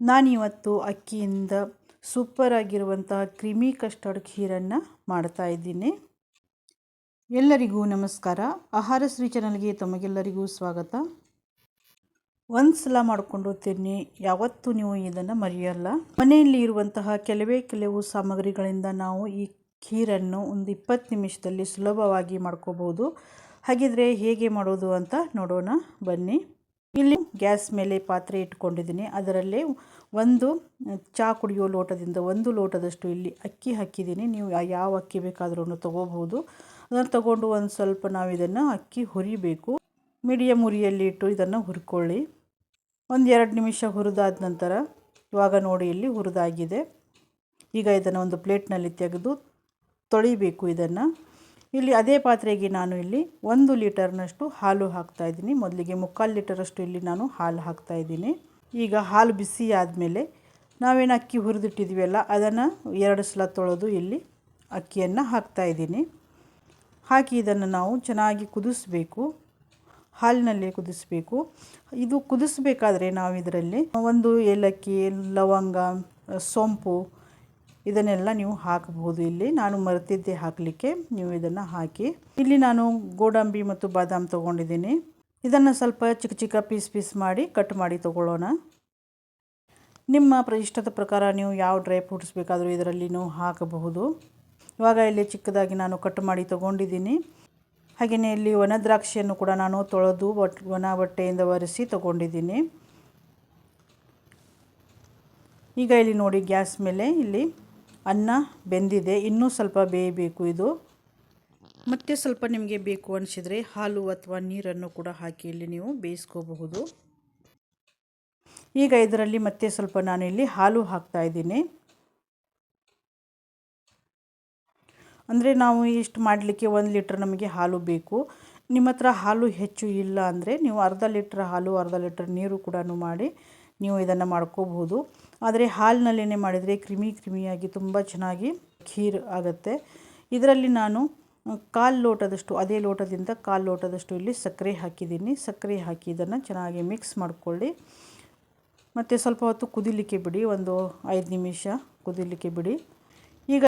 ನಾನಿವತ್ತು ಅಕ್ಕಿಯಿಂದ ಸೂಪರ್ ಆಗಿರುವಂತಹ ಕ್ರಿಮಿ ಕಸ್ಟರ್ಡ್ ಖೀರನ್ನು ಮಾಡ್ತಾ ಇದ್ದೀನಿ. ಎಲ್ಲರಿಗೂ ನಮಸ್ಕಾರ. ಆಹಾರ ಶ್ರೀ ಚಾನಲ್ಗೆ ತಮಗೆಲ್ಲರಿಗೂ ಸ್ವಾಗತ. ಒಂದು ಸಲ ಮಾಡಿಕೊಂಡು ತಿನ್ನಿ. ಯಾವತ್ತೂ ನೀವು ಇದನ್ನು ಮರೆಯಲ್ಲ. ಮನೆಯಲ್ಲಿ ಇರುವಂತಹ ಕೆಲವೇ ಕೆಲವು ಸಾಮಗ್ರಿಗಳಿಂದ ನಾವು ಈ ಖೀರನ್ನು ಒಂದು ಇಪ್ಪತ್ತು ನಿಮಿಷದಲ್ಲಿ ಸುಲಭವಾಗಿ ಮಾಡ್ಕೋಬೋದು ಹಾಗಿದ್ರೆ ಹೇಗೆ ಮಾಡೋದು ಅಂತ ನೋಡೋಣ. ಬನ್ನಿ. ಇಲ್ಲಿ ಗ್ಯಾಸ್ ಮೇಲೆ ಪಾತ್ರೆ ಇಟ್ಕೊಂಡಿದ್ದೀನಿ. ಅದರಲ್ಲಿ ಒಂದು ಚಹಾ ಕುಡಿಯೋ ಲೋಟದಿಂದ ಒಂದು ಲೋಟದಷ್ಟು ಇಲ್ಲಿ ಅಕ್ಕಿ ಹಾಕಿದ್ದೀನಿ. ನೀವು ಯಾವ ಅಕ್ಕಿ ಬೇಕಾದ್ರೂ ತೊಗೋಬೋದು ಅದನ್ನು ತಗೊಂಡು ಒಂದು ಸ್ವಲ್ಪ ನಾವು ಇದನ್ನು ಅಕ್ಕಿ ಹುರಿಬೇಕು. ಮೀಡಿಯಮ್ ಉರಿಯಲ್ಲಿ ಇಟ್ಟು ಇದನ್ನು ಹುರ್ಕೊಳ್ಳಿ. ಒಂದು ಎರಡು ನಿಮಿಷ ಹುರಿದಾದ ನಂತರ ಇವಾಗ ನೋಡಿ ಇಲ್ಲಿ ಹುರಿದಾಗಿದೆ. ಈಗ ಇದನ್ನು ಒಂದು ಪ್ಲೇಟ್ನಲ್ಲಿ ತೆಗೆದು ತೊಳಿಬೇಕು ಇದನ್ನು. ಇಲ್ಲಿ ಅದೇ ಪಾತ್ರೆಗೆ ನಾನು ಇಲ್ಲಿ ಒಂದು ಲೀಟರ್ನಷ್ಟು ಹಾಲು ಹಾಕ್ತಾಯಿದ್ದೀನಿ ಮೊದಲಿಗೆ ಮುಕ್ಕಾಲು ಲೀಟರಷ್ಟು ಇಲ್ಲಿ ನಾನು ಹಾಲು ಹಾಕ್ತಾಯಿದ್ದೀನಿ ಈಗ ಹಾಲು ಬಿಸಿ ಆದಮೇಲೆ ನಾವೇನು ಅಕ್ಕಿ ಹುರಿದಿಟ್ಟಿದ್ದೀವಲ್ಲ, ಅದನ್ನು ಎರಡು ಸಲ ತೊಳೆದು ಇಲ್ಲಿ ಅಕ್ಕಿಯನ್ನು ಹಾಕ್ತಾಯಿದ್ದೀನಿ ಹಾಕಿ ಇದನ್ನು ನಾವು ಚೆನ್ನಾಗಿ ಕುದಿಸ್ಬೇಕು. ಹಾಲಿನಲ್ಲಿ ಕುದಿಸ್ಬೇಕು. ಇದು ಕುದಿಸ್ಬೇಕಾದ್ರೆ ನಾವು ಇದರಲ್ಲಿ ಒಂದು ಏಲಕ್ಕಿ, ಲವಂಗ, ಸೋಂಪು ಇದನ್ನೆಲ್ಲ ನೀವು ಹಾಕಬಹುದು. ಇಲ್ಲಿ ನಾನು ಮರೆತಿದ್ದೆ ಹಾಕಲಿಕ್ಕೆ ನೀವು ಇದನ್ನು ಹಾಕಿ. ಇಲ್ಲಿ ನಾನು ಗೋಡಂಬಿ ಮತ್ತು ಬಾದಾಮ್ ತೊಗೊಂಡಿದ್ದೀನಿ. ಇದನ್ನು ಸ್ವಲ್ಪ ಚಿಕ್ಕ ಚಿಕ್ಕ ಪೀಸ್ ಪೀಸ್ ಮಾಡಿ ಕಟ್ ಮಾಡಿ ತೊಗೊಳ್ಳೋಣ. ನಿಮ್ಮ ಇಷ್ಟದ ಪ್ರಕಾರ ನೀವು ಯಾವ ಡ್ರೈ ಫ್ರೂಟ್ಸ್ ಬೇಕಾದರೂ ಇದರಲ್ಲಿ ನೀವು ಹಾಕಬಹುದು. ಇವಾಗ ಇಲ್ಲಿ ಚಿಕ್ಕದಾಗಿ ನಾನು ಕಟ್ ಮಾಡಿ ತೊಗೊಂಡಿದ್ದೀನಿ. ಹಾಗೆಯೇ ಇಲ್ಲಿ ಒಣ ದ್ರಾಕ್ಷಿಯನ್ನು ಕೂಡ ನಾನು ತೊಳೆದು ಒಣ ಬಟ್ಟೆಯಿಂದ ಒರೆಸಿ ತೊಗೊಂಡಿದ್ದೀನಿ. ಈಗ ಇಲ್ಲಿ ನೋಡಿ ಗ್ಯಾಸ್ ಮೇಲೆ ಇಲ್ಲಿ ಅನ್ನ ಬೆಂದಿದೆ. ಇನ್ನೂ ಸ್ವಲ್ಪ ಬೇಯಬೇಕು ಇದು. ಮತ್ತೆ ಸ್ವಲ್ಪ ನಿಮಗೆ ಬೇಕು ಅನಿಸಿದರೆ ಹಾಲು ಅಥವಾ ನೀರನ್ನು ಕೂಡ ಹಾಕಿ ಇಲ್ಲಿ ನೀವು ಬೇಯಿಸ್ಕೋಬಹುದು. ಈಗ ಇದರಲ್ಲಿ ಮತ್ತೆ ಸ್ವಲ್ಪ ನಾನಿಲ್ಲಿ ಹಾಲು ಹಾಕ್ತಾ ಇದ್ದೀನಿ. ಅಂದರೆ ನಾವು ಇಷ್ಟು ಮಾಡಲಿಕ್ಕೆ ಒಂದು ಲೀಟ್ರ್ ನಮಗೆ ಹಾಲು ಬೇಕು. ನಿಮ್ಮ ಹತ್ರ ಹಾಲು ಹೆಚ್ಚು ಇಲ್ಲ ಅಂದರೆ ನೀವು ಅರ್ಧ ಲೀಟ್ರ್ ಹಾಲು, ಅರ್ಧ ಲೀಟ್ರ್ ನೀರು ಕೂಡ ಮಾಡಿ ನೀವು ಇದನ್ನು ಮಾಡ್ಕೋಬಹುದು. ಆದರೆ ಹಾಲಿನಲ್ಲೇ ಮಾಡಿದರೆ ಕ್ರಿಮಿ ಕ್ರಿಮಿಯಾಗಿ ತುಂಬ ಚೆನ್ನಾಗಿ ಖೀರ್ ಆಗುತ್ತೆ. ಇದರಲ್ಲಿ ನಾನು ಕಾಲು ಲೋಟದಷ್ಟು, ಅದೇ ಲೋಟದಿಂದ ಕಾಲು ಲೋಟದಷ್ಟು ಇಲ್ಲಿ ಸಕ್ಕರೆ ಹಾಕಿದ್ದೀನಿ. ಸಕ್ಕರೆ ಹಾಕಿ ಇದನ್ನು ಚೆನ್ನಾಗಿ ಮಿಕ್ಸ್ ಮಾಡಿಕೊಳ್ಳಿ. ಮತ್ತು ಸ್ವಲ್ಪ ಹೊತ್ತು ಕುದಿಲಿಕ್ಕೆ ಬಿಡಿ, ಒಂದು ಐದು ನಿಮಿಷ ಕುದಿಲಿಕ್ಕೆ ಬಿಡಿ. ಈಗ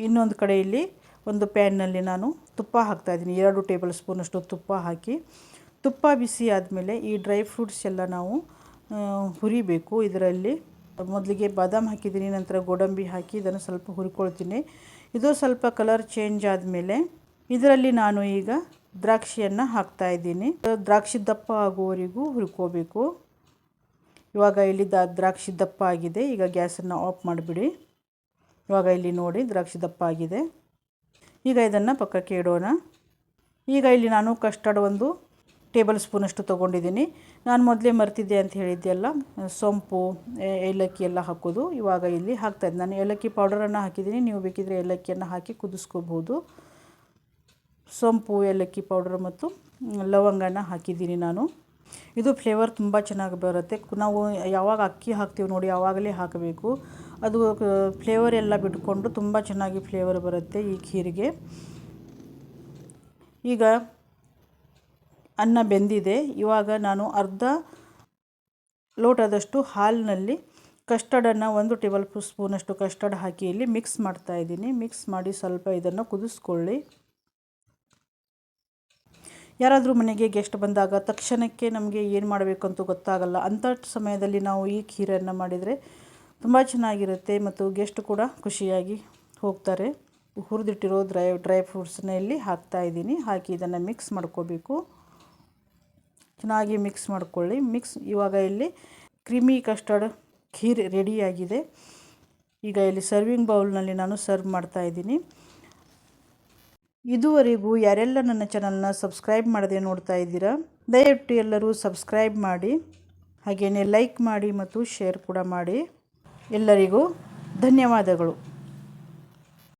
ಇನ್ನೊಂದು ಕಡೆಯಲ್ಲಿ ಒಂದು ಪ್ಯಾನ್ನಲ್ಲಿ ನಾನು ತುಪ್ಪ ಹಾಕ್ತಾಯಿದ್ದೀನಿ ಎರಡು ಟೇಬಲ್ ಸ್ಪೂನಷ್ಟು ತುಪ್ಪ ಹಾಕಿ. ತುಪ್ಪ ಬಿಸಿ ಆದಮೇಲೆ ಈ ಡ್ರೈ ಫ್ರೂಟ್ಸ್ ಎಲ್ಲ ನಾವು ಹುರಿಬೇಕು ಇದರಲ್ಲಿ. ಮೊದಲಿಗೆ ಬಾದಾಮ್ ಹಾಕಿದ್ದೀನಿ, ನಂತರ ಗೋಡಂಬಿ ಹಾಕಿ ಇದನ್ನು ಸ್ವಲ್ಪ ಹುರ್ಕೊಳ್ತೀನಿ. ಇದು ಸ್ವಲ್ಪ ಕಲರ್ ಚೇಂಜ್ ಆದಮೇಲೆ ಇದರಲ್ಲಿ ನಾನು ಈಗ ದ್ರಾಕ್ಷಿಯನ್ನು ಹಾಕ್ತಾ ಇದ್ದೀನಿ. ದ್ರಾಕ್ಷಿ ದಪ್ಪ ಆಗುವವರೆಗೂ ಹುರ್ಕೋಬೇಕು. ಇವಾಗ ಇಲ್ಲಿ ದ್ರಾಕ್ಷಿ ದಪ್ಪ ಆಗಿದೆ. ಈಗ ಗ್ಯಾಸನ್ನು ಆಫ್ ಮಾಡಿಬಿಡಿ. ಇವಾಗ ಇಲ್ಲಿ ನೋಡಿ ದ್ರಾಕ್ಷಿ ದಪ್ಪ ಆಗಿದೆ. ಈಗ ಇದನ್ನು ಪಕ್ಕಕ್ಕೆ ಇಡೋಣ. ಈಗ ಇಲ್ಲಿ ನಾನು ಕಸ್ಟರ್ಡ್ ಒಂದು ಟೇಬಲ್ ಸ್ಪೂನಷ್ಟು ತೊಗೊಂಡಿದ್ದೀನಿ. ನಾನು ಮೊದಲೇ ಮರ್ತಿದ್ದೆ ಅಂತ ಹೇಳಿದ್ದೆಲ್ಲ ಸೊಂಪು ಏಲಕ್ಕಿ ಎಲ್ಲ ಹಾಕೋದು. ಇವಾಗ ಇಲ್ಲಿ ಹಾಕ್ತಾಯಿದ್ದೆ ನಾನು ಏಲಕ್ಕಿ ಪೌಡರನ್ನು ಹಾಕಿದ್ದೀನಿ. ನೀವು ಬೇಕಿದ್ರೆ ಏಲಕ್ಕಿಯನ್ನು ಹಾಕಿ ಕುದಿಸ್ಕೋಬೋದು ಸೊಂಪು, ಏಲಕ್ಕಿ ಪೌಡರ್ ಮತ್ತು ಲವಂಗನ ಹಾಕಿದ್ದೀನಿ ನಾನು. ಇದು ಫ್ಲೇವರ್ ತುಂಬ ಚೆನ್ನಾಗಿ ಬರುತ್ತೆ. ನಾವು ಯಾವಾಗ ಅಕ್ಕಿ ಹಾಕ್ತೀವಿ ನೋಡಿ, ಯಾವಾಗಲೇ ಹಾಕಬೇಕು. ಅದು ಫ್ಲೇವರ್ ಎಲ್ಲ ಬಿಟ್ಕೊಂಡು ತುಂಬ ಚೆನ್ನಾಗಿ ಫ್ಲೇವರ್ ಬರುತ್ತೆ ಈ ಖೀರಿಗೆ. ಈಗ ಅನ್ನ ಬೆಂದಿದೆ. ಇವಾಗ ನಾನು ಅರ್ಧ ಲೋಟದಷ್ಟು ಹಾಲಿನಲ್ಲಿ ಕಸ್ಟರ್ಡನ್ನು ಒಂದು ಟೇಬಲ್ ಸ್ಪೂನಷ್ಟು ಕಸ್ಟರ್ಡ್ ಹಾಕಿ ಇಲ್ಲಿ ಮಿಕ್ಸ್ ಮಾಡ್ತಾ ಇದ್ದೀನಿ. ಮಿಕ್ಸ್ ಮಾಡಿ ಸ್ವಲ್ಪ ಇದನ್ನು ಕುದಿಸ್ಕೊಳ್ಳಿ. ಯಾರಾದರೂ ಮನೆಗೆ ಗೆಸ್ಟ್ ಬಂದಾಗ ತಕ್ಷಣಕ್ಕೆ ನಮಗೆ ಏನು ಮಾಡಬೇಕಂತೂ ಗೊತ್ತಾಗಲ್ಲ. ಅಂಥ ಸಮಯದಲ್ಲಿ ನಾವು ಈ ಖೀರನ್ನು ಮಾಡಿದರೆ ತುಂಬ ಚೆನ್ನಾಗಿರುತ್ತೆ ಮತ್ತು ಗೆಸ್ಟ್ ಕೂಡ ಖುಷಿಯಾಗಿ ಹೋಗ್ತಾರೆ. ಹುರಿದಿಟ್ಟಿರೋ ಡ್ರೈ ಡ್ರೈ ಫ್ರೂಟ್ಸ್ನ ಇಲ್ಲಿ ಹಾಕ್ತಾ ಇದ್ದೀನಿ. ಹಾಕಿ ಇದನ್ನು ಮಿಕ್ಸ್ ಮಾಡ್ಕೋಬೇಕು. ಚೆನ್ನಾಗಿ ಮಿಕ್ಸ್ ಮಾಡಿಕೊಳ್ಳಿ. ಮಿಕ್ಸ್ ಇವಾಗ ಇಲ್ಲಿ ಕ್ರಿಮಿ ಕಸ್ಟರ್ಡ್ ಖೀರ್ ರೆಡಿಯಾಗಿದೆ ಈಗ ಇಲ್ಲಿ ಸರ್ವಿಂಗ್ ಬೌಲ್ನಲ್ಲಿ ನಾನು ಸರ್ವ್ ಮಾಡ್ತಾ ಇದ್ದೀನಿ. ಇದುವರೆಗೂ ಯಾರೆಲ್ಲ ನನ್ನ ಚಾನಲ್ನ ಸಬ್ಸ್ಕ್ರೈಬ್ ಮಾಡದೆ ನೋಡ್ತಾ ಇದ್ದೀರಾ, ದಯವಿಟ್ಟು ಎಲ್ಲರೂ ಸಬ್ಸ್ಕ್ರೈಬ್ ಮಾಡಿ ಹಾಗೆಯೇ ಲೈಕ್ ಮಾಡಿ ಮತ್ತು ಶೇರ್ ಕೂಡ ಮಾಡಿ. ಎಲ್ಲರಿಗೂ ಧನ್ಯವಾದಗಳು.